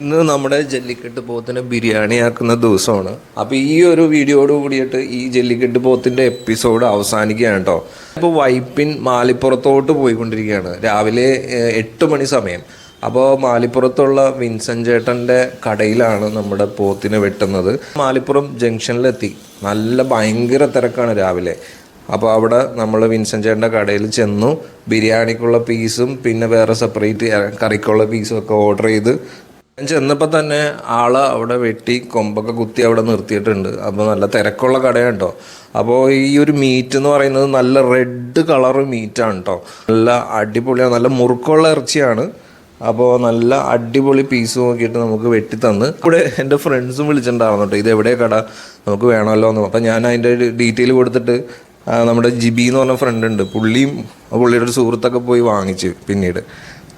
ഇന്ന് നമ്മുടെ ജല്ലിക്കെട്ട് പോത്തിനെ ബിരിയാണി ആക്കുന്ന ദിവസമാണ്. അപ്പോൾ ഈ ഒരു വീഡിയോയോട് കൂടിയിട്ട് ഈ ജല്ലിക്കെട്ട് പോത്തിന്റെ എപ്പിസോഡ് അവസാനിക്കുകയാണ് കേട്ടോ ഇപ്പോൾ വൈപ്പിൻ മാലിപ്പുറത്തോട്ട് പോയിക്കൊണ്ടിരിക്കുകയാണ്. രാവിലെ എട്ട് മണി സമയം. അപ്പോൾ മാലിപ്പുറത്തുള്ള വിൻസൻ ചേട്ടന്റെ കടയിലാണ് നമ്മുടെ പോത്തിനെ വെട്ടുന്നത്. മാലിപ്പുറം ജംഗ്ഷനിലെത്തി. നല്ല ഭയങ്കര തിരക്കാണ് രാവിലെ. അപ്പോൾ അവിടെ നമ്മൾ വിൻസൻ ചേട്ടന്റെ കടയിൽ ചെന്നു. ബിരിയാണിക്കുള്ള പീസും പിന്നെ വേറെ സെപ്പറേറ്റ് കറിക്കുള്ള പീസും ഒക്കെ ഓർഡർ ചെയ്ത് ഞാൻ ചെന്നപ്പോൾ തന്നെ ആൾ അവിടെ വെട്ടി കൊമ്പൊക്കെ കുത്തി അവിടെ നിർത്തിയിട്ടുണ്ട്. അപ്പോൾ നല്ല തിരക്കുള്ള കടയാണ് കേട്ടോ അപ്പോൾ ഈ ഒരു മീറ്റ് എന്ന് പറയുന്നത് നല്ല റെഡ് കളർ മീറ്റാണ് കേട്ടോ നല്ല അടിപൊളിയാണ് നല്ല മുറുക്കുള്ള ഇറച്ചിയാണ്. അപ്പോൾ നല്ല അടിപൊളി പീസ് നോക്കിയിട്ട് നമുക്ക് വെട്ടി തന്ന്. ഇവിടെ എന്റെ ഫ്രണ്ട്സും വിളിച്ചിട്ടുണ്ടായിരുന്നു കേട്ടോ ഇത് എവിടെ കട? നമുക്ക് വേണമല്ലോ എന്ന്. അപ്പോൾ ഞാൻ അതിന്റെ ഡീറ്റെയിൽ കൊടുത്തിട്ട് നമ്മുടെ ജിബി എന്ന് പറഞ്ഞ ഫ്രണ്ട് ഉണ്ട്. പുള്ളിയും പുള്ളിയുടെ ഒരു സുഹൃത്തൊക്കെ പോയി വാങ്ങിച്ചു പിന്നീട്.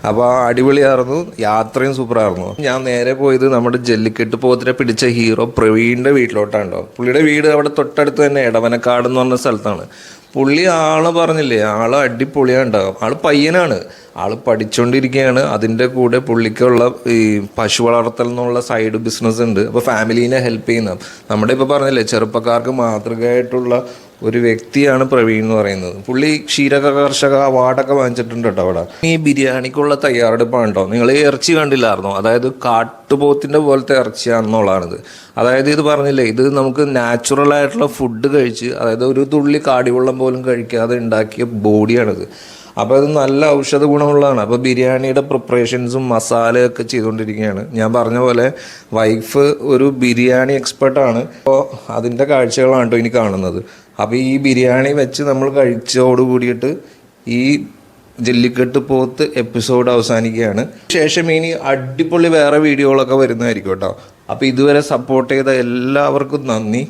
അപ്പോൾ അടിപൊളിയായിരുന്നു. യാത്രയും സൂപ്പറായിരുന്നു. ഞാൻ നേരെ പോയത് നമ്മുടെ ജല്ലിക്കെട്ട് പോത്തിനെ പിടിച്ച ഹീറോ പ്രവീണിന്റെ വീട്ടിലോട്ടാണല്ലോ. പുള്ളിയുടെ വീട് അവിടെ തൊട്ടടുത്ത് തന്നെ ഇടവനക്കാട് എന്ന് പറഞ്ഞ സ്ഥലത്താണ്. പുള്ളി ആൾ പറഞ്ഞില്ലേ ആൾ അടിപൊളിയാണ് ആൾ പയ്യനാണ്. ആൾ പഠിച്ചുകൊണ്ടിരിക്കുകയാണ് അതിന്റെ കൂടെ പുള്ളിക്കുള്ള ഈ പശു വളർത്തൽ എന്നുള്ള സൈഡ് ബിസിനസ് ഉണ്ട്. അപ്പോൾ ഫാമിലീനെ ഹെൽപ്പ് ചെയ്യുന്ന. നമ്മുടെ ഇപ്പോൾ പറഞ്ഞില്ലേ ചെറുപ്പക്കാർക്ക് മാതൃകയായിട്ടുള്ള ഒരു വ്യക്തിയാണ് പ്രവീൺ എന്ന് പറയുന്നത്. പുള്ളി ക്ഷീരക കർഷക അവാർഡൊക്കെ വാങ്ങിച്ചിട്ടുണ്ട് കേട്ടോ അവിടെ. ഈ ബിരിയാണിക്കുള്ള തയ്യാറെടുപ്പാണ് കേട്ടോ. നിങ്ങൾ ഇറച്ചി കണ്ടില്ലായിരുന്നോ? അതായത് കാട്ടുപോത്തിന്റെ പോലത്തെ ഇറച്ചിയാണെന്നുള്ളതാണിത് അതായത് ഇത് പറഞ്ഞില്ലേ ഇത് നമുക്ക് നാച്ചുറൽ ആയിട്ടുള്ള ഫുഡ് കഴിച്ച് അതായത് ഒരു തുള്ളി കാടിവെള്ളം പോലും കഴിക്കാതെ ഉണ്ടാക്കിയ ബോഡിയാണിത്. അപ്പോൾ അത് നല്ല ഔഷധ ഗുണമുള്ളതാണ്. അപ്പോൾ ബിരിയാണിയുടെ പ്രിപ്പറേഷൻസും മസാലയൊക്കെ ചെയ്തുകൊണ്ടിരിക്കുകയാണ്. ഞാൻ പറഞ്ഞ പോലെ വൈഫ് ഒരു ബിരിയാണി എക്സ്പെർട്ടാണ് അപ്പോൾ അതിന്റെ കാഴ്ചകളാണ് കേട്ടോ ഇനി കാണുന്നത്. അപ്പോൾ ഈ ബിരിയാണി വെച്ച് നമ്മൾ കഴിച്ചോട് കൂടിയിട്ട് ഈ ജല്ലിക്കെട്ട് പോത്ത് എപ്പിസോഡ് അവസാനിക്കുകയാണ്. ശേഷം ഇനി അടിപൊളി വേറെ വീഡിയോകളൊക്കെ വരുന്നതായിരിക്കും കേട്ടോ. അപ്പോൾ ഇതുവരെ സപ്പോർട്ട് ചെയ്ത എല്ലാവർക്കും നന്ദി.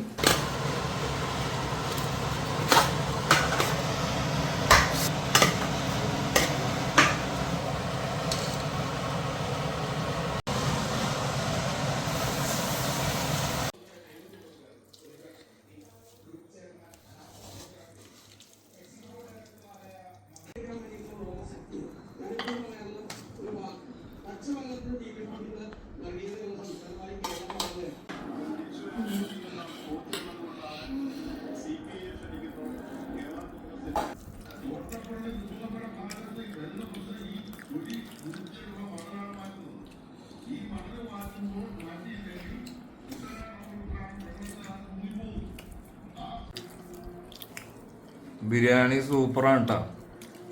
ബിരിയാണി സൂപ്പറാണ് കേട്ടോ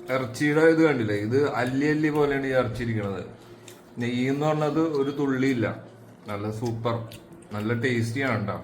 ഇറച്ചിയുടെ ഇത് കണ്ടില്ലേ? ഇത് അല്ലി അല്ലി പോലെയാണ് ഈ ഇറച്ചി ഇരിക്കണത് നെയ്യ് എന്ന് പറഞ്ഞത് ഒരു തുള്ളിയില്ല. നല്ല സൂപ്പർ. നല്ല ടേസ്റ്റിയാണ് കേട്ടോ